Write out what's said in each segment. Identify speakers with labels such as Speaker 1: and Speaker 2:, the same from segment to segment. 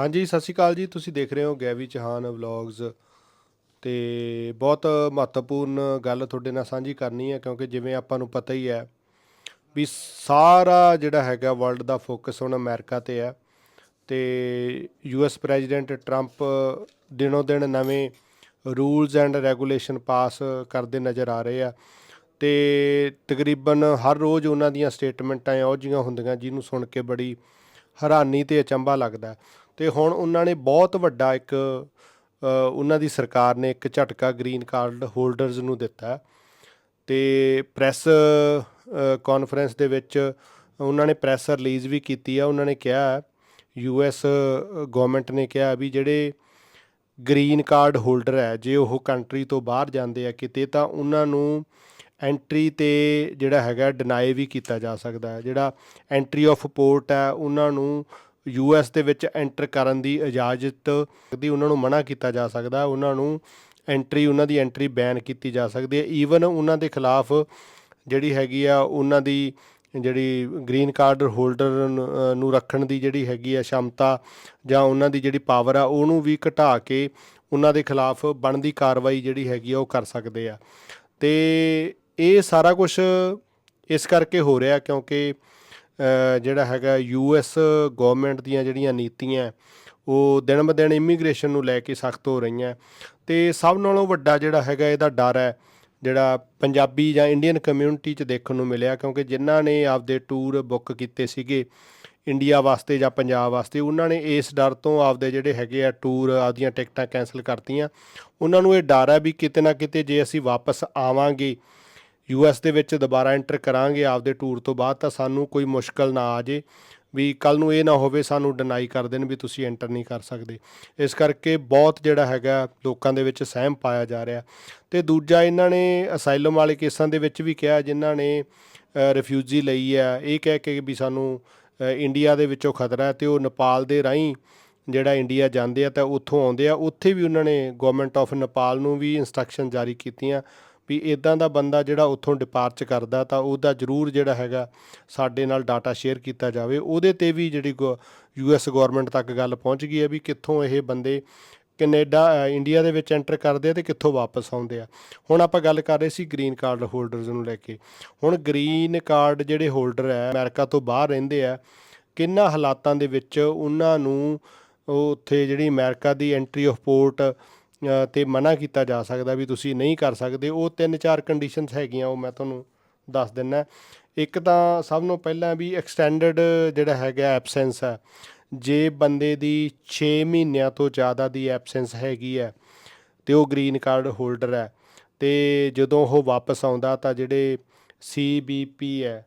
Speaker 1: ਹਾਂਜੀ, ਸਤਿ ਸ਼੍ਰੀ ਅਕਾਲ ਜੀ। ਤੁਸੀਂ ਦੇਖ ਰਹੇ ਹੋ ਗੈਵੀ ਚਹਾਨ ਵਲੌਗਸ ਤੇ ਬਹੁਤ ਮਹੱਤਵਪੂਰਨ ਗੱਲ ਤੁਹਾਡੇ ਨਾਲ ਸਾਂਝੀ ਕਰਨੀ ਹੈ, ਕਿਉਂਕਿ ਜਿਵੇਂ ਆਪਾਂ ਨੂੰ ਪਤਾ ਹੀ ਹੈ ਵੀ ਸਾਰਾ ਜਿਹੜਾ ਹੈਗਾ ਵਰਲਡ ਦਾ ਫੋਕਸ ਹੁਣ ਅਮਰੀਕਾ ਤੇ ਹੈ ਤੇ ਯੂਐਸ ਪ੍ਰੈਜ਼ੀਡੈਂਟ ਟਰੰਪ ਦਿਨੋ ਦਿਨ ਨਵੇਂ ਰੂਲਸ ਐਂਡ ਰੈਗੂਲੇਸ਼ਨ ਪਾਸ ਕਰਦੇ ਨਜ਼ਰ ਆ ਰਹੇ ਆ ਤੇ ਤਕਰੀਬਨ ਹਰ ਰੋਜ਼ ਉਹਨਾਂ ਦੀਆਂ ਸਟੇਟਮੈਂਟਾਂ ਇਹੋ ਜਿਹੀਆਂ ਹੁੰਦੀਆਂ, ਜਿਹਨੂੰ ਸੁਣ ਕੇ ਬੜੀ ਹੈਰਾਨੀ ਤੇ ਅਚੰਭਾ ਲੱਗਦਾ। ਤੇ ਹੁਣ ਉਹਨਾਂ ਨੇ ਬਹੁਤ ਵੱਡਾ ਇੱਕ ਉਹਨਾਂ ਦੀ ਸਰਕਾਰ ਨੇ ਇੱਕ ਝਟਕਾ ਗ੍ਰੀਨ ਕਾਰਡ ਹੋਲਡਰਸ ਨੂੰ ਦਿੱਤਾ ਹੈ। ਤੇ ਪ੍ਰੈਸ ਕਾਨਫਰੰਸ ਦੇ ਵਿੱਚ ਉਹਨਾਂ ਨੇ ਪ੍ਰੈਸ ਰਿਲੀਜ਼ ਵੀ ਕੀਤੀ ਆ ਉਹਨਾਂ ਨੇ ਕਿਹਾ ਯੂਐਸ ਗਵਰਨਮੈਂਟ ਨੇ ਕਿਹਾ ਵੀ ਜਿਹੜੇ ਗ੍ਰੀਨ ਕਾਰਡ ਹੋਲਡਰ ਹੈ, ਜੇ ਉਹ ਕੰਟਰੀ ਤੋਂ ਬਾਹਰ ਜਾਂਦੇ ਆ ਕਿਤੇ, ਤਾਂ ਉਹਨਾਂ ਨੂੰ ਐਂਟਰੀ ਤੇ ਜਿਹੜਾ ਹੈਗਾ, ਡਿਨਾਈ ਵੀ ਕੀਤਾ ਜਾ ਸਕਦਾ ਹੈ ਜਿਹੜਾ ਐਂਟਰੀ ਆਫ ਪੋਰਟ ਹੈ, ਉਹਨਾਂ ਨੂੰ ਯੂਐਸ ਦੇ ਵਿੱਚ ਐਂਟਰ ਕਰਨ ਦੀ ਇਜਾਜ਼ਤ ਦੀ ਉਹਨਾਂ ਨੂੰ ਮਨਾ ਕੀਤਾ ਜਾ ਸਕਦਾ ਉਹਨਾਂ ਨੂੰ ਐਂਟਰੀ, ਉਹਨਾਂ ਦੀ ਐਂਟਰੀ ਬੈਨ ਕੀਤੀ ਜਾ ਸਕਦੀ ਹੈ। ਈਵਨ ਉਹਨਾਂ ਦੇ ਖਿਲਾਫ ਜਿਹੜੀ ਹੈਗੀ ਆ, ਉਹਨਾਂ ਦੀ ਜਿਹੜੀ ਗ੍ਰੀਨ ਕਾਰਡ ਹੋਲਡਰ ਨੂੰ ਰੱਖਣ ਦੀ ਜਿਹੜੀ ਹੈਗੀ ਆ ਸ਼ਮਤਾ ਜਾਂ ਉਹਨਾਂ ਦੀ ਜਿਹੜੀ ਪਾਵਰ ਆ, ਉਹਨੂੰ ਵੀ ਘਟਾ ਕੇ ਉਹਨਾਂ ਦੇ ਖਿਲਾਫ ਬਣਦੀ ਕਾਰਵਾਈ ਜਿਹੜੀ ਹੈਗੀ ਆ, ਉਹ ਕਰ ਸਕਦੇ ਆ। ਤੇ ਇਹ ਸਾਰਾ ਕੁਝ ਇਸ ਕਰਕੇ ਹੋ ਰਿਹਾ ਕਿਉਂਕਿ ਜਿਹੜਾ ਹੈਗਾ ਯੂ ਯੂਐਸ ਗਵਰਨਮੈਂਟ ਦੀਆਂ ਜਿਹੜੀਆਂ ਨੀਤੀਆਂ, ਉਹ ਦਿਨ ਬ ਦਿਨ ਇਮੀਗ੍ਰੇਸ਼ਨ ਨੂੰ ਲੈ ਕੇ ਸਖਤ ਹੋ ਰਹੀਆਂ। ਤੇ ਸਭ ਨਾਲੋਂ ਵੱਡਾ ਜਿਹੜਾ ਹੈਗਾ ਇਹਦਾ ਡਰ ਹੈ, ਜਿਹੜਾ ਪੰਜਾਬੀ ਜਾਂ ਇੰਡੀਅਨ ਕਮਿਊਨਿਟੀ 'ਚ ਦੇਖਣ ਨੂੰ ਮਿਲਿਆ, ਕਿਉਂਕਿ ਜਿਨ੍ਹਾਂ ਨੇ ਆਪਦੇ ਟੂਰ ਬੁੱਕ ਕੀਤੇ ਸੀਗੇ ਇੰਡੀਆ ਵਾਸਤੇ ਜਾਂ ਪੰਜਾਬ ਵਾਸਤੇ, ਉਹਨਾਂ ਨੇ ਇਸ ਡਰ ਤੋਂ ਆਪਦੇ ਜਿਹੜੇ ਹੈਗੇ ਆ ਟੂਰ ਆਪਦੀਆਂ ਟਿਕਟਾਂ ਕੈਨਸਲ ਕਰਤੀਆਂ। ਉਹਨਾਂ ਨੂੰ ਇਹ ਡਰ ਹੈ ਵੀ ਕਿਤੇ ਨਾ ਕਿਤੇ ਜੇ ਅਸੀਂ ਵਾਪਸ ਆਵਾਂਗੇ ਯੂਐਸ ਦੇ ਵਿੱਚ ਦੁਬਾਰਾ ਐਂਟਰ ਕਰਾਂਗੇ ਆਪਦੇ ਟੂਰ ਤੋਂ ਬਾਅਦ, ਤਾਂ ਸਾਨੂੰ ਕੋਈ ਮੁਸ਼ਕਲ ਨਾ ਆ ਜੇ। ਵੀ ਕੱਲ ਨੂੰ ਇਹ ਨਾ ਹੋਵੇ, ਸਾਨੂੰ ਡਿਨਾਈ ਕਰ ਦੇਣ ਵੀ ਤੁਸੀਂ ਐਂਟਰ ਨਹੀਂ ਕਰ ਸਕਦੇ। ਇਸ ਕਰਕੇ ਬਹੁਤ ਜਿਹੜਾ ਹੈਗਾ, ਲੋਕਾਂ ਦੇ ਵਿੱਚ ਸਹਿਮ ਪਾਇਆ ਜਾ ਰਿਹਾ। ਤੇ ਦੂਜਾ ਇਹਨਾਂ ਨੇ ਅਸਾਈਲਮ ਵਾਲੇ ਕੇਸਾਂ ਦੇ ਵਿੱਚ ਵੀ ਕਿਹਾ, ਜਿਨ੍ਹਾਂ ਨੇ ਰਿਫਿਊਜੀ ਲਈ ਆ ਇਹ ਕਹਿ ਕੇ ਵੀ ਸਾਨੂੰ ਇੰਡੀਆ ਦੇ ਵਿੱਚੋਂ ਖਤਰਾ ਹੈ ਤੇ ਉਹ ਨੇਪਾਲ ਦੇ ਰਾਹੀਂ ਜਿਹੜਾ ਇੰਡੀਆ ਜਾਂਦੇ ਆ, ਤਾਂ ਉੱਥੋਂ ਆਉਂਦੇ ਆ। ਉੱਥੇ ਵੀ ਉਹਨਾਂ ਨੇ ਗਵਰਨਮੈਂਟ ਆਫ ਨੇਪਾਲ ਨੂੰ ਵੀ ਇਨਸਟਰਕਸ਼ਨ ਜਾਰੀ ਕੀਤੀਆਂ। ਵੀ ਇਦਾਂ ਦਾ ਬੰਦਾ ਜਿਹੜਾ ਉੱਥੋਂ ਡਿਪਾਰਚ ਕਰਦਾ ਤਾਂ ਉਹਦਾ ਜ਼ਰੂਰ ਜਿਹੜਾ ਹੈਗਾ ਸਾਡੇ ਨਾਲ ਡਾਟਾ ਸ਼ੇਅਰ ਕੀਤਾ ਜਾਵੇ। ਉਹਦੇ ਤੇ ਵੀ ਜਿਹੜੀ ਯੂਐਸ ਗਵਰਨਮੈਂਟ ਤੱਕ ਗੱਲ ਪਹੁੰਚ ਗਈ ਹੈ ਵੀ ਕਿੱਥੋਂ ਇਹ ਬੰਦੇ ਕੈਨੇਡਾ ਇੰਡੀਆ ਦੇ ਵਿੱਚ ਐਂਟਰ ਕਰਦੇ ਆ ਤੇ ਕਿੱਥੋਂ ਵਾਪਸ ਆਉਂਦੇ ਆ। ਹੁਣ ਆਪਾਂ ਗੱਲ ਕਰ ਰਹੇ ਸੀ ਗ੍ਰੀਨ ਕਾਰਡ ਹੋਲਡਰਸ ਨੂੰ ਲੈ ਕੇ। ਹੁਣ ਗ੍ਰੀਨ ਕਾਰਡ ਜਿਹੜੇ ਹੋਲਡਰ ਹੈ, ਅਮਰੀਕਾ ਤੋਂ ਬਾਹਰ ਰਹਿੰਦੇ ਆ, ਕਿੰਨਾ ਹਾਲਾਤਾਂ ਦੇ ਵਿੱਚ ਉਹਨਾਂ ਨੂੰ ਉਹ ਉੱਥੇ ਜਿਹੜੀ ਅਮਰੀਕਾ ਦੀ ਐਂਟਰੀ ਆਫ ਪੋਰਟ ਤੇ ਮਨਾ ਕੀਤਾ ਜਾ ਸਕਦਾ ਵੀ ਤੁਸੀਂ ਨਹੀਂ ਕਰ ਸਕਦੇ। ਉਹ ਤਿੰਨ ਚਾਰ ਕੰਡੀਸ਼ਨਸ ਹੈਗੀਆਂ, ਉਹ ਮੈਂ ਤੁਹਾਨੂੰ ਦੱਸ ਦਿੰਨਾ। ਇੱਕ ਤਾਂ ਸਭ ਤੋਂ ਪਹਿਲਾਂ ਵੀ ਐਕਸਟੈਂਡਡ ਜਿਹੜਾ ਹੈਗਾ ਐਬਸੈਂਸ ਹੈ, ਜੇ ਬੰਦੇ ਦੀ 6 ਮਹੀਨਿਆਂ ਤੋਂ ਜ਼ਿਆਦਾ ਦੀ ਐਬਸੈਂਸ ਹੈਗੀ ਹੈ, ਤੇ ਉਹ ਗ੍ਰੀਨ ਕਾਰਡ ਹੋਲਡਰ ਹੈ, ਤੇ ਜਦੋਂ ਉਹ ਵਾਪਸ ਆਉਂਦਾ ਤਾਂ ਜਿਹੜੇ ਸੀਬੀਪੀ ਹੈ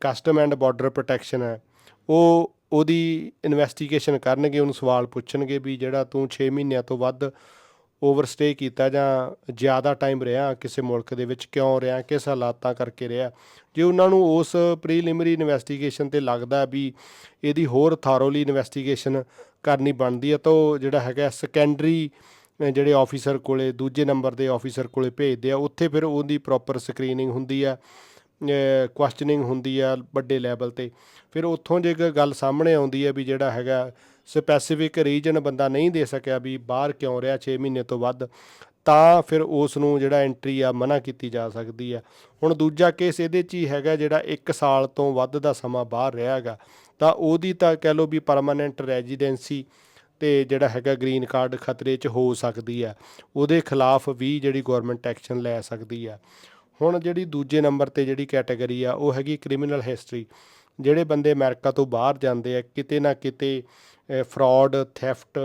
Speaker 1: ਕਸਟਮ ਐਂਡ ਬਾਰਡਰ ਪ੍ਰੋਟੈਕਸ਼ਨ ਹੈ, ਉਹ ਉਹਦੀ ਇਨਵੈਸਟੀਗੇਸ਼ਨ ਕਰਨਗੇ, ਉਹਨੂੰ ਸਵਾਲ ਪੁੱਛਣਗੇ ਵੀ ਜਿਹੜਾ ਤੂੰ 6 ਮਹੀਨਿਆਂ ਤੋਂ ਵੱਧ ਓਵਰਸਟੇ ਕੀਤਾ ਜਾਂ ਜ਼ਿਆਦਾ ਟਾਈਮ ਰਿਹਾ ਕਿਸੇ ਮੁਲਕ ਦੇ ਵਿੱਚ, ਕਿਉਂ ਰਿਹਾ, ਕਿਸ ਹਾਲਾਤਾਂ ਕਰਕੇ ਰਿਹਾ, ਜੇ ਉਹਨਾਂ ਨੂੰ ਉਸ ਪ੍ਰੀਲਿਮਿਨਰੀ ਇਨਵੈਸਟੀਗੇਸ਼ਨ ਤੇ ਲੱਗਦਾ ਵੀ ਇਹਦੀ ਹੋਰ ਥਾਰੋਲੀ ਇਨਵੈਸਟੀਗੇਸ਼ਨ ਕਰਨੀ ਬਣਦੀ ਹੈ, ਤਾਂ ਉਹ ਜਿਹੜਾ ਹੈਗਾ ਸੈਕੰਡਰੀ ਜਿਹੜੇ ਆਫੀਸਰ ਕੋਲੇ, ਦੂਜੇ ਨੰਬਰ ਦੇ ਆਫੀਸਰ ਕੋਲੇ ਭੇਜਦੇ ਆ, ਉੱਥੇ ਫਿਰ ਉਹਦੀ ਪ੍ਰੋਪਰ ਸਕਰੀਨਿੰਗ ਹੁੰਦੀ ਆ ਕੁਐਸਚਨਿੰਗ ਹੁੰਦੀ ਆ ਵੱਡੇ ਲੈਵਲ ਤੇ। ਫਿਰ ਉੱਥੋਂ ਜੇ ਗੱਲ ਸਾਹਮਣੇ ਆਉਂਦੀ ਹੈ ਵੀ ਜਿਹੜਾ ਹੈਗਾ ਸਪੈਸੀਫਿਕ ਰੀਜਨ ਬੰਦਾ ਨਹੀਂ ਦੇ ਸਕਿਆ ਵੀ ਬਾਹਰ ਕਿਉਂ ਰਿਹਾ 6 ਮਹੀਨੇ ਤੋਂ ਵੱਧ। ਤਾਂ ਫਿਰ ਉਸ ਨੂੰ ਜਿਹੜਾ ਐਂਟਰੀ ਆ, ਮਨਾ ਕੀਤੀ ਜਾ ਸਕਦੀ ਆ। ਹੁਣ ਦੂਜਾ ਕੇਸ ਇਹਦੇ 'ਚ ਹੀ ਹੈਗਾ ਜਿਹੜਾ 1 ਸਾਲ ਤੋਂ ਵੱਧ ਦਾ ਸਮਾਂ ਬਾਹਰ ਰਿਹਾ ਹੈਗਾ। ਤਾਂ ਉਹਦੀ ਤਾਂ ਕਹਿ ਲਓ ਵੀ ਪਰਮਾਨੈਂਟ ਰੈਜ਼ੀਡੈਂਸੀ ਤੇ ਜਿਹੜਾ ਹੈਗਾ ਗ੍ਰੀਨ ਕਾਰਡ ਖਤਰੇ 'ਚ ਹੋ ਸਕਦੀ ਆ। ਉਹਦੇ ਖਿਲਾਫ ਵੀ ਜਿਹੜੀ ਗਵਰਨਮੈਂਟ ਐਕਸ਼ਨ ਲੈ ਸਕਦੀ ਆ। ਹੁਣ ਜਿਹੜੀ ਦੂਜੇ ਨੰਬਰ ਤੇ ਜਿਹੜੀ ਕੈਟਾਗਰੀ ਆ, ਉਹ ਹੈਗੀ ਕ੍ਰਿਮੀਨਲ ਹਿਸਟਰੀ ਜਿਹੜੇ ਬੰਦੇ ਅਮਰੀਕਾ ਤੋਂ ਬਾਹਰ ਜਾਂਦੇ ਆ, ਕਿਤੇ ਨਾ ਕਿਤੇ ਫਰਾਡ ਥੈਫਟ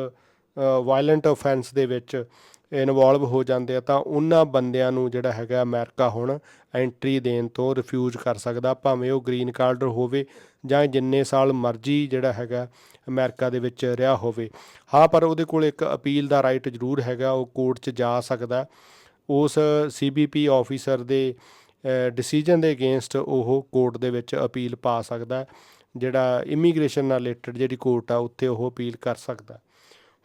Speaker 1: ਵਾਇਲੈਂਟ ਆਫੈਂਸ ਦੇ ਵਿੱਚ ਇਨਵੋਲਵ ਹੋ ਜਾਂਦੇ ਆ, ਤਾਂ ਉਹਨਾਂ ਬੰਦਿਆਂ ਨੂੰ ਜਿਹੜਾ ਹੈਗਾ ਅਮਰੀਕਾ ਹੁਣ ਐਂਟਰੀ ਦੇਣ ਤੋਂ ਰਿਫਿਊਜ਼ ਕਰ ਸਕਦਾ, ਭਾਵੇਂ ਉਹ ਗ੍ਰੀਨ ਕਾਰਡ ਹੋਵੇ ਜਾਂ ਜਿੰਨੇ ਸਾਲ ਮਰਜ਼ੀ ਜਿਹੜਾ ਹੈਗਾ ਅਮਰੀਕਾ ਦੇ ਵਿੱਚ ਰਿਹਾ ਹੋਵੇ। ਹਾਂ, ਪਰ ਉਹਦੇ ਕੋਲ ਇੱਕ ਅਪੀਲ ਦਾ ਰਾਈਟ ਜ਼ਰੂਰ ਹੈਗਾ, ਉਹ ਕੋਰਟ 'ਚ ਜਾ ਸਕਦਾ। ਉਸ ਸੀਬੀਪੀ ਆਫੀਸਰ ਦੇ ਡਿਸੀਜਨ ਦੇ ਅਗੇਂਸਟ ਉਹ ਕੋਰਟ ਦੇ ਵਿੱਚ ਅਪੀਲ ਪਾ ਸਕਦਾ। ਜਿਹੜਾ ਇਮੀਗ੍ਰੇਸ਼ਨ ਨਾਲ ਰਿਲੇਟਡ ਜਿਹੜੀ ਕੋਰਟ ਆ, ਉੱਥੇ ਉਹ ਅਪੀਲ ਕਰ ਸਕਦਾ।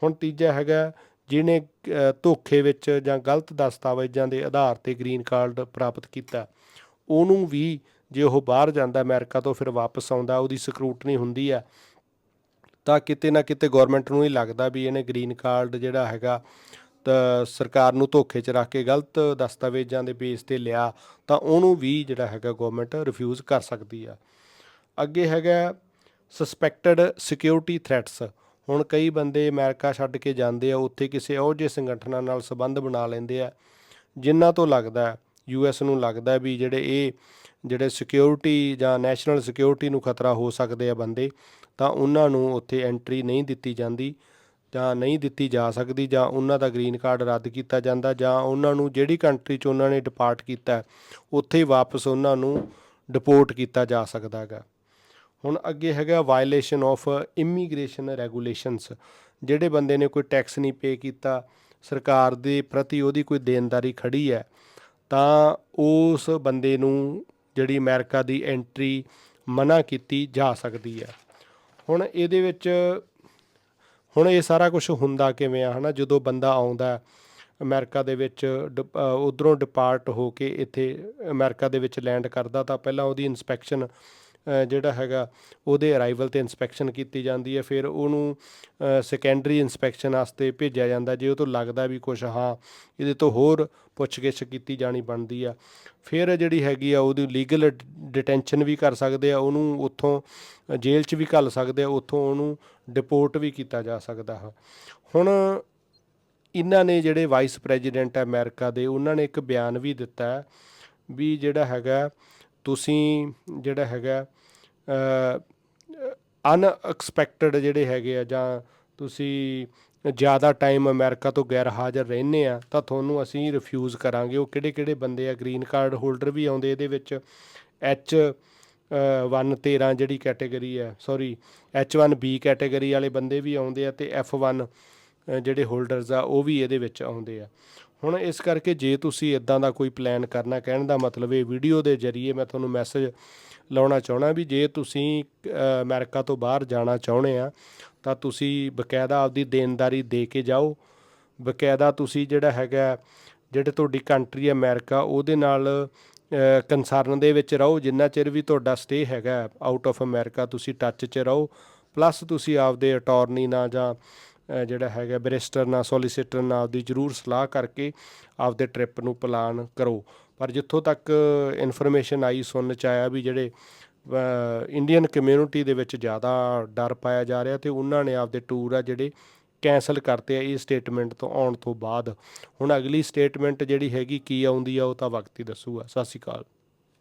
Speaker 1: ਹੁਣ ਤੀਜਾ ਹੈਗਾ, ਜਿਹਨੇ ਧੋਖੇ ਵਿੱਚ ਜਾਂ ਗਲਤ ਦਸਤਾਵੇਜ਼ਾਂ ਦੇ ਆਧਾਰ ਤੇ ਗ੍ਰੀਨ ਕਾਰਡ ਪ੍ਰਾਪਤ ਕੀਤਾ, ਉਹਨੂੰ ਵੀ ਜੇ ਉਹ ਬਾਹਰ ਜਾਂਦਾ ਅਮਰੀਕਾ ਤੋਂ ਫਿਰ ਵਾਪਸ ਆਉਂਦਾ, ਉਹਦੀ ਸਕਰੂਟਨੀ ਹੁੰਦੀ ਆ, ਤਾਂ ਕਿਤੇ ਨਾ ਕਿਤੇ ਗਵਰਨਮੈਂਟ ਨੂੰ ਹੀ ਲੱਗਦਾ ਵੀ ਇਹਨੇ ਗ੍ਰੀਨ ਕਾਰਡ ਜਿਹੜਾ ਹੈਗਾ, ਤਾਂ ਸਰਕਾਰ ਨੂੰ ਧੋਖੇ 'ਚ ਰੱਖ ਕੇ ਗਲਤ ਦਸਤਾਵੇਜ਼ਾਂ ਦੇ ਬੇਸ ਤੇ ਲਿਆ, ਤਾਂ ਉਹਨੂੰ ਵੀ ਜਿਹੜਾ ਹੈਗਾ ਗਵਰਨਮੈਂਟ ਰਿਫਿਊਜ਼ ਕਰ ਸਕਦੀ ਆ। ਅੱਗੇ ਹੈਗਾ ਸਸਪੈਕਟਡ ਸਿਕਿਉਰਿਟੀ ਥ੍ਰੈਟਸ ਹੁਣ ਕਈ ਬੰਦੇ ਅਮਰੀਕਾ ਛੱਡ ਕੇ ਜਾਂਦੇ ਆ, ਉੱਥੇ ਕਿਸੇ ਉਹ ਜਿਹੇ ਸੰਗਠਨਾਂ ਨਾਲ ਸੰਬੰਧ ਬਣਾ ਲੈਂਦੇ ਆ, ਜਿਨ੍ਹਾਂ ਤੋਂ ਲੱਗਦਾ ਯੂਐਸ ਨੂੰ ਲੱਗਦਾ ਵੀ ਜਿਹੜੇ ਇਹ, ਜਿਹੜੇ ਸਿਕਿਉਰਿਟੀ ਜਾਂ ਨੈਸ਼ਨਲ ਸਿਕਿਉਰਿਟੀ ਨੂੰ ਖਤਰਾ ਹੋ ਸਕਦੇ ਆ ਬੰਦੇ, ਤਾਂ ਉਹਨਾਂ ਨੂੰ ਉੱਥੇ ਐਂਟਰੀ ਨਹੀਂ ਦਿੱਤੀ ਜਾਂਦੀ ਜਾਂ ਨਹੀਂ ਦਿੱਤੀ ਜਾ ਸਕਦੀ ਜਾਂ ਉਹਨਾਂ ਦਾ ਗ੍ਰੀਨ ਕਾਰਡ ਰੱਦ ਕੀਤਾ ਜਾਂਦਾ ਜਾਂ ਉਹਨਾਂ ਨੂੰ ਜਿਹੜੀ ਕੰਟਰੀ 'ਚ ਉਹਨਾਂ ਨੇ ਡਿਪਾਰਟ ਕੀਤਾ, ਉੱਥੇ ਹੀ ਵਾਪਸ ਉਹਨਾਂ ਨੂੰ ਡਿਪੋਰਟ ਕੀਤਾ ਜਾ ਸਕਦਾ ਹੈਗਾ। ਹੁਣ ਅੱਗੇ ਹੈਗਾ ਵਾਇਲੇਸ਼ਨ ਆਫ ਇਮੀਗ੍ਰੇਸ਼ਨ ਰੈਗੂਲੇਸ਼ਨਸ ਜਿਹੜੇ ਬੰਦੇ ਨੇ ਕੋਈ ਟੈਕਸ ਨਹੀਂ ਪੇ ਕੀਤਾ ਸਰਕਾਰ ਦੇ ਪ੍ਰਤੀ ਉਹਦੀ ਕੋਈ ਦੇਣਦਾਰੀ ਖੜੀ ਹੈ ਤਾਂ ਉਸ ਬੰਦੇ ਨੂੰ ਜਿਹੜੀ ਅਮਰੀਕਾ ਦੀ ਐਂਟਰੀ ਮਨਾ ਕੀਤੀ ਜਾ ਸਕਦੀ ਹੈ। ਹੁਣ ਇਹਦੇ ਵਿੱਚ ਹੁਣ ਇਹ ਸਾਰਾ ਕੁਝ ਹੁੰਦਾ ਕਿਵੇਂ ਆ ਹਨਾ? ਜਦੋਂ ਬੰਦਾ ਆਉਂਦਾ ਹੈ, ਅਮਰੀਕਾ ਦੇ ਵਿੱਚ ਉਧਰੋਂ ਡਿਪਾਰਟ ਹੋ ਕੇ ਇੱਥੇ ਅਮਰੀਕਾ ਦੇ ਵਿੱਚ ਲੈਂਡ ਕਰਦਾ ਤਾਂ ਪਹਿਲਾਂ ਉਹਦੀ ਇਨਸਪੈਕਸ਼ਨ ਜਿਹੜਾ ਹੈਗਾ, ਉਹਦੇ ਅਰਾਈਵਲ ਤੇ ਇਨਸਪੈਕਸ਼ਨ ਕੀਤੀ ਜਾਂਦੀ ਹੈ। ਫਿਰ ਉਹਨੂੰ ਸੈਕੰਡਰੀ ਇਨਸਪੈਕਸ਼ਨ ਵਾਸਤੇ ਭੇਜਿਆ ਜਾਂਦਾ। ਜੇ ਉਹ ਤੋਂ ਲੱਗਦਾ ਵੀ ਕੁਝ ਹਾਂ, ਇਹਦੇ ਤੋਂ ਹੋਰ ਪੁੱਛਗਿੱਛ ਕੀਤੀ ਜਾਣੀ ਬਣਦੀ ਆ। ਫਿਰ ਜਿਹੜੀ ਹੈਗੀ ਆ, ਉਹਦੀ ਲੀਗਲ ਡਿਟੈਂਸ਼ਨ ਵੀ ਕਰ ਸਕਦੇ ਆ। ਉਹਨੂੰ ਉੱਥੋਂ, ਜੇਲ੍ਹ 'ਚ ਵੀ ਘੱਲ ਸਕਦੇ ਆ। ਉੱਥੋਂ ਉਹਨੂੰ ਡਿਪੋਰਟ ਵੀ ਕੀਤਾ ਜਾ ਸਕਦਾ ਹੈ। ਹੁਣ ਇਹਨਾਂ ਨੇ ਜਿਹੜੇ ਵਾਈਸ ਪ੍ਰੈਜ਼ੀਡੈਂਟ ਹੈ ਅਮਰੀਕਾ ਦੇ, ਉਹਨਾਂ ਨੇ ਇੱਕ ਬਿਆਨ ਵੀ ਦਿੱਤਾ ਵੀ ਜਿਹੜਾ ਹੈਗਾ ਤੁਸੀਂ ਜਿਹੜਾ ਹੈਗਾ ਅਨਐਕਸਪੈਕਟਡ ਜਿਹੜੇ ਹੈਗੇ ਆ ਜਾਂ ਤੁਸੀਂ ਜ਼ਿਆਦਾ ਟਾਈਮ ਅਮਰੀਕਾ ਤੋਂ ਗੈਰ ਹਾਜ਼ਰ ਰਹਿੰਦੇ ਆ ਤਾਂ ਤੁਹਾਨੂੰ ਅਸੀਂ ਰਿਫਿਊਜ਼ ਕਰਾਂਗੇ। ਉਹ ਕਿਹੜੇ ਕਿਹੜੇ ਬੰਦੇ ਆ ਗ੍ਰੀਨ ਕਾਰਡ ਹੋਲਡਰ ਵੀ ਆਉਂਦੇ ਇਹਦੇ ਵਿੱਚ ਐਚ 113 ਜਿਹੜੀ ਕੈਟਾਗਰੀ ਹੈ ਸੌਰੀ H1B ਕੈਟਾਗਰੀ ਵਾਲੇ ਬੰਦੇ ਵੀ ਆਉਂਦੇ ਆ ਤੇ F1 ਅ, ਜਿਹੜੇ ਹੋਲਡਰਸ ਆ ਉਹ ਵੀ ਇਹਦੇ ਵਿੱਚ ਆਉਂਦੇ ਆ। ਹੁਣ ਇਸ ਕਰਕੇ ਜੇ ਤੁਸੀਂ ਇਦਾਂ ਦਾ ਕੋਈ ਪਲਾਨ ਕਰਨਾ ਕਹਿਣ ਦਾ ਮਤਲਬ ਇਹ ਵੀਡੀਓ ਦੇ ਜ਼ਰੀਏ ਮੈਂ ਤੁਹਾਨੂੰ ਮੈਸੇਜ ਲਾਉਣਾ ਚਾਹਣਾ ਵੀ ਜੇ ਤੁਸੀਂ ਅ, ਅਮਰੀਕਾ ਤੋਂ ਬਾਹਰ ਜਾਣਾ ਚਾਹੁੰਦੇ ਆ ਤਾਂ ਤੁਸੀਂ ਬਕਾਇਦਾ ਆਪਦੀ ਦੇਣਦਾਰੀ ਦੇ ਕੇ ਜਾਓ। ਬਕਾਇਦਾ ਤੁਸੀਂ ਜਿਹੜਾ ਹੈਗਾ ਜਿਹੜੇ ਤੁਹਾਡੀ ਕੰਟਰੀ ਹੈ ਅਮਰੀਕਾ ਉਹਦੇ ਨਾਲ ਕੰਸਰਨ ਦੇ ਵਿੱਚ ਰਹੋ। ਜਿੰਨਾ ਚਿਰ ਵੀ ਤੁਹਾਡਾ ਸਟੇ ਹੈਗਾ ਆਊਟ ਆਫ ਅਮਰੀਕਾ ਤੁਸੀਂ ਟੱਚ 'ਚ ਰਹੋ। ਪਲੱਸ ਤੁਸੀਂ ਆਪਦੇ ਅਟਾਰਨੀ ਨਾਲ ਜਾਂ ਜਿਹੜਾ ਹੈਗਾ ਬੈਰਿਸਟਰ ਨਾਲ ਸੋਲੀਸਿਟਰ ਨਾਲ ਆਪਦੀ ਜ਼ਰੂਰ ਸਲਾਹ ਕਰਕੇ ਆਪਦੇ ਟ੍ਰਿਪ ਨੂੰ ਪਲਾਨ ਕਰੋ। ਪਰ ਜਿੱਥੋਂ ਤੱਕ ਇਨਫੋਰਮੇਸ਼ਨ ਆਈ, ਸੁਣਨ ਚ ਆਇਆ ਵੀ ਜਿਹੜੇ ਇੰਡੀਅਨ ਕਮਿਊਨਿਟੀ ਦੇ ਵਿੱਚ ਜ਼ਿਆਦਾ ਡਰ ਪਾਇਆ ਜਾ ਰਿਹਾ ਤੇ ਉਹਨਾਂ ਨੇ ਆਪਦੇ ਟੂਰ ਆ ਜਿਹੜੇ ਕੈਂਸਲ ਕਰਤੇ ਆ, ਇਹ ਸਟੇਟਮੈਂਟ ਤੋਂ ਆਉਣ ਤੋਂ ਬਾਅਦ। ਹੁਣ ਅਗਲੀ ਸਟੇਟਮੈਂਟ ਜਿਹੜੀ ਹੈਗੀ, ਕੀ ਆਉਂਦੀ ਆ, ਉਹ ਤਾਂ ਵਕਤ ਹੀ ਦੱਸੂਗਾ। ਸਤਿ ਸ਼੍ਰੀ ਅਕਾਲ।